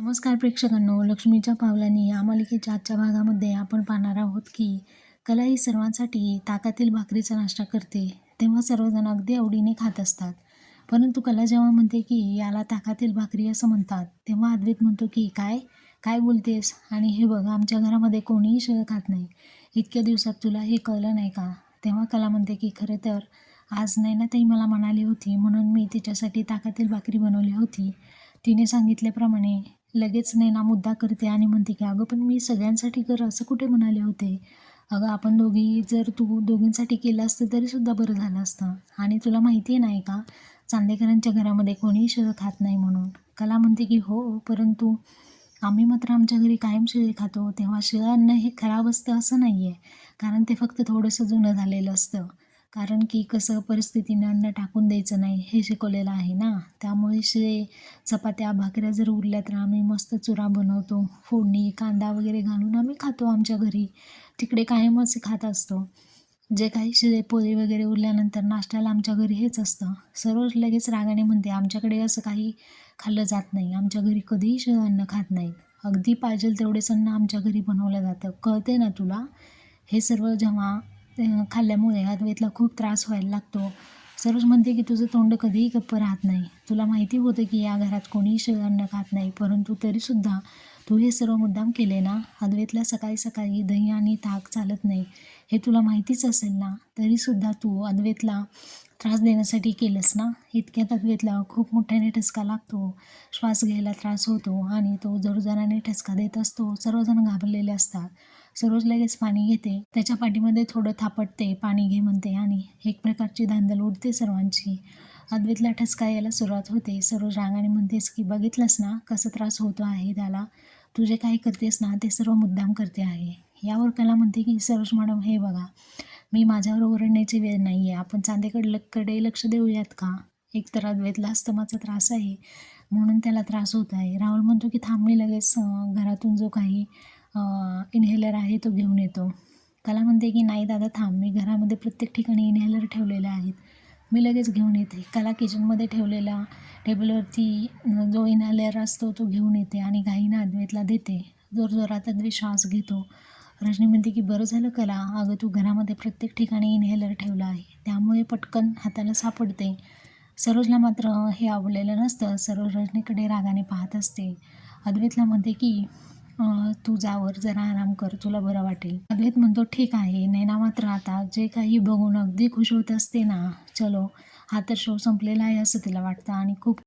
नमस्कार प्रेक्षकांनो लक्ष्मीच्या पावलांनी या मालिकेच्या आजच्या भागामध्ये आपण पाहणार आहोत की कला ही सर्वांसाठी ताकातील भाकरीचा नाश्ता करते तेव्हा सर्वजण अगदी आवडीने खात असतात. परंतु कला जेव्हा म्हणते की याला ताकातील भाकरी असं म्हणतात तेव्हा अद्वैत म्हणतो की काय? काय बोलतेस? आणि हे बघ आमच्या घरामध्ये कोणीही शिळं खात नाही. इतक्या दिवसात तुला हे कळलं नाही का? तेव्हा कला म्हणते की खरं तर आज नैनाताई मला म्हणाली होती म्हणून मी तिच्यासाठी ताकातील भाकरी बनवली होती. तिने सांगितल्याप्रमाणे लगेच नेना मुद्दा करते आणि म्हणते की अगं पण मी सगळ्यांसाठी कर असं कुठे म्हणाले होते? अगं आपण दोघी जर तू दोघींसाठी केलं असतं तरीसुद्धा बरं झालं असतं. आणि तुला माहिती आहे नाही का चांदेकरांच्या घरामध्ये कोणीही शिळं खात नाही म्हणून. कला म्हणते की हो परंतु आम्ही मात्र आमच्या घरी कायम शिळे खातो. तेव्हा शिळं अन्न हे खराब असतं असं नाही आहे कारण ते फक्त थोडंसं जुनं झालेलं असतं. कारण की कसं परिस्थितीनं अन्न टाकून द्यायचं नाही हे शिकवलेलं आहे ना. त्यामुळे शे चपात्या भाकऱ्या जर उरल्या तर आम्ही मस्त चुरा बनवतो. फोडणी कांदा वगैरे घालून आम्ही खातो आमच्या घरी. तिकडे कायम असे खात असतो. जे काही शिळे पोळी वगैरे उरल्यानंतर नाश्त्याला आमच्या घरी हेच असतं. सर्व लगेच रागाने म्हणते आमच्याकडे असं काही खाल्लं जात नाही. आमच्या घरी कधीही शिळं अन्न खात नाहीत. अगदी पाहिजेल तेवढेच अन्न आमच्या घरी बनवलं जातं. कळते ना तुला? हे सर्व जेव्हा खाल्ल्यामुळे अद्वैतला खूप त्रास व्हायला लागतो. सर्वच म्हणते की तुझं तोंड कधीही गप्प राहत नाही. तुला माहिती होतं की या घरात कोणीही शिळं अन्न खात नाही. परंतु तरीसुद्धा तू हे सर्व मुद्दाम केले ना? अद्वैतला सकाळी सकाळी दही आणि ताक चालत नाही. हे तुला माहितीच असेल ना? तरीसुद्धा तू अद्वैतला त्रास देण्यासाठी केलंस ना? इतक्यात अद्वैतला खूप मोठ्याने ठसका लागतो. श्वास घ्यायला त्रास होतो आणि तो जोरजोराने ठसका देत असतो. सर्वजण घाबरलेले असतात. सरोज लगेच पाणी घेते. त्याच्या पाठीमध्ये थोडं थापटते पाणी घे म्हणते आणि एक प्रकारची धांदल उडते सर्वांची. अद्वैतला ठसका यायला सुरुवात होते. सरोज रागाने म्हणतेस की बघितलंस ना कसा त्रास होतो आहे त्याला? तू जे काही करतेस ना ते सर्व मुद्दाम करते आहे. यावर कला म्हणते की सरोज मॅडम हे बघा. मी माझ्यावर ओरडण्याची वेळ नाही आहे आपण चांदेकडे कडे लक्ष देऊयात का? एक तर अद्वैतला अस्तमाचा त्रास आहे म्हणून त्याला त्रास होत आहे. राहुल म्हणतो की थांब मी लगेच घरातून जो काही इन्हेलर आहे तो घेऊन येतो. कला म्हणते की नाही दादा थांब. मी घरामध्ये प्रत्येक ठिकाणी इन्हेलर ठेवलेले आहेत मी लगेच घेऊन येते. कला किचनमध्ये ठेवलेला टेबलवरती जो इन्हेलर असतो तो घेऊन येते आणि घाईनं अद्वैतला देते. जोरजोरात अद्वैत श्वास घेतो. रजनी म्हणते की बरं झालं कला अगं तू घरामध्ये प्रत्येक ठिकाणी इन्हेलर ठेवला आहे. त्यामुळे पटकन हाताला सापडते. सरोजला मात्र हे आवडलेलं नसतं. सरोज रजनीकडे रागाने पाहत असते. अद्वैतला म्हणते की तू जावर जरा आराम कर तुला बरं वाटेल. अद्वैत म्हणतो ठीक आहे नैना मात्र आता जे काही बघून अगदी खुश होत असते ना चलो. हा तर शो संपलेला आहे असं तिला वाटतं आणि खूप